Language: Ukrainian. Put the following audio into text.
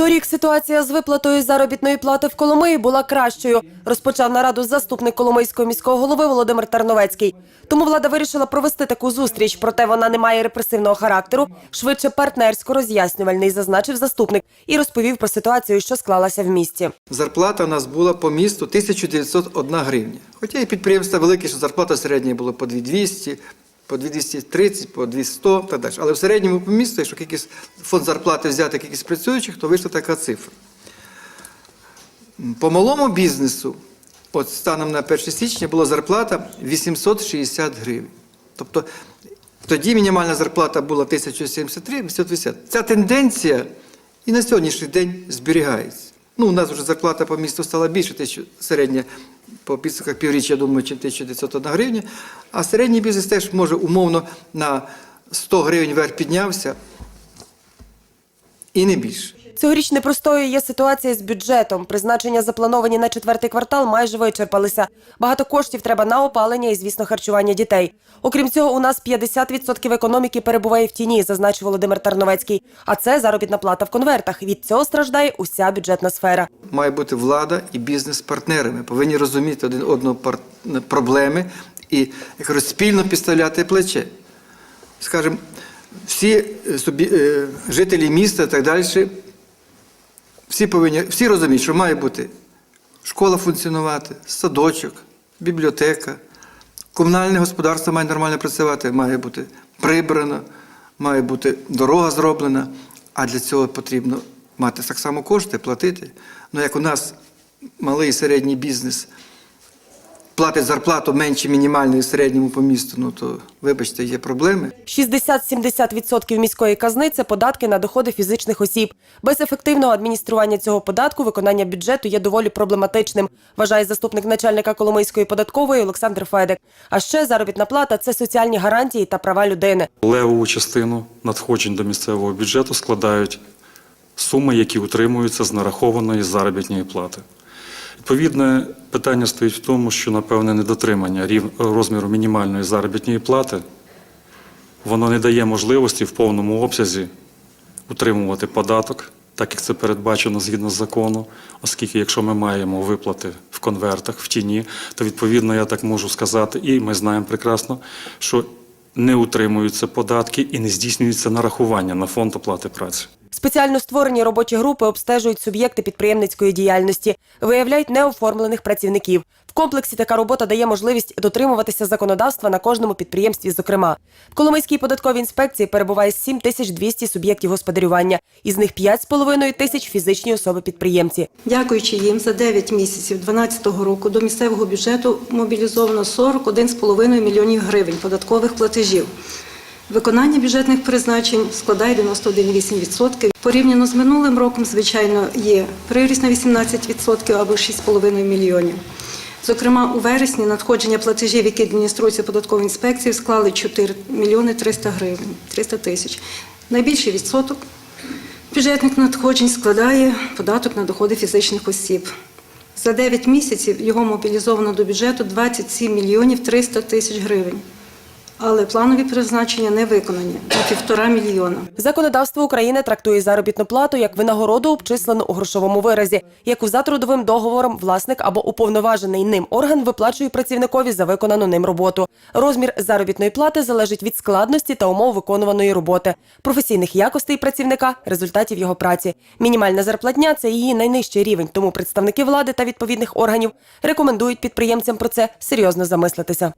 Торік ситуація з виплатою заробітної плати в Коломиї була кращою. Розпочав нараду заступник Коломийського міського голови Володимир Тарновецький. Тому влада вирішила провести таку зустріч, проте вона не має репресивного характеру, швидше партнерсько-роз'яснювальний, зазначив заступник і розповів про ситуацію, що склалася в місті. Зарплата у нас була по місту 1901 гривня. Хоча і підприємства великі, що зарплата середня була по 2200, по 230, по 200 так далі. Але в середньому по місту, якщо кількість фонд зарплати взяти кількість працюючих, то вийшла така цифра. По малому бізнесу, от станом на 1 січня, була зарплата 860 гривень. Тобто тоді мінімальна зарплата була 1073, 850. Ця тенденція і на сьогоднішній день зберігається. Ну, у нас вже зарплата по місту стала більше, середня по підсумках півріччя, я думаю, чим 1901 гривня. А середній бізнес теж може умовно на 100 гривень вверх піднявся і не більше. Цьогоріч непростою є ситуація з бюджетом. Призначення заплановані на четвертий квартал майже вичерпалися. Багато коштів треба на опалення і, звісно, харчування дітей. Окрім цього, у нас 50% економіки перебуває в тіні, зазначив Володимир Тарновецький. А це заробітна плата в конвертах. Від цього страждає уся бюджетна сфера. має бути влада і бізнес партнерами. Повинні розуміти один одного проблеми і як спільно підставляти плече. Скажімо, всі е, собі, е, жителі міста і так далі, всі повинні, всі розуміють, що має бути школа функціонувати, садочок, бібліотека, комунальне господарство має нормально працювати, має бути прибрано, має бути дорога зроблена. А для цього потрібно мати так само кошти, платити. Ну, як у нас малий і середній бізнес платить зарплату менше мінімальної середньому по місту, ну то, вибачте, є проблеми. 60-70% міської казни це податки на доходи фізичних осіб. Без ефективного адміністрування цього податку виконання бюджету є доволі проблематичним, вважає заступник начальника Коломийської податкової Олександр Федек. А ще заробітна плата це соціальні гарантії та права людини. Левову частину надходжень до місцевого бюджету складають суми, які утримуються з нарахованої заробітної плати. Відповідне питання стоїть в тому, що, напевне, недотримання розміру мінімальної заробітної плати воно не дає можливості в повному обсязі утримувати податок, так як це передбачено згідно з закону, оскільки якщо ми маємо виплати в конвертах, в тіні, то відповідно я так можу сказати, і ми знаємо прекрасно, що не утримуються податки і не здійснюється нарахування на фонд оплати праці. Спеціально створені робочі групи обстежують суб'єкти підприємницької діяльності, виявляють неоформлених працівників. В комплексі така робота дає можливість дотримуватися законодавства на кожному підприємстві. Зокрема, в Коломийській податковій інспекції перебуває 7200 суб'єктів господарювання, із них 5,5 тисяч фізичні особи-підприємці. Дякуючи їм, за 9 місяців 2012 року до місцевого бюджету мобілізовано 41,5 мільйонів гривень податкових платежів. Виконання бюджетних призначень складає 91,8%. Порівняно з минулим роком, звичайно, є приріст на 18% або 6,5 мільйонів. Зокрема, у вересні надходження платежів, які адмініструються податковою інспекцією, склали 4 мільйони 300 гривень, 300 тисяч. Найбільший відсоток бюджетних надходжень складає податок на доходи фізичних осіб. За 9 місяців його мобілізовано до бюджету 27 мільйонів 300 тисяч гривень. Але планові призначення не виконані на півтора мільйона. Законодавство України трактує заробітну плату як винагороду, обчислену у грошовому виразі, яку за трудовим договором власник або уповноважений ним орган виплачує працівникові за виконану ним роботу. Розмір заробітної плати залежить від складності та умов виконуваної роботи, професійних якостей працівника, результатів його праці. Мінімальна зарплатня це її найнижчий рівень, тому представники влади та відповідних органів рекомендують підприємцям про це серйозно замислитися.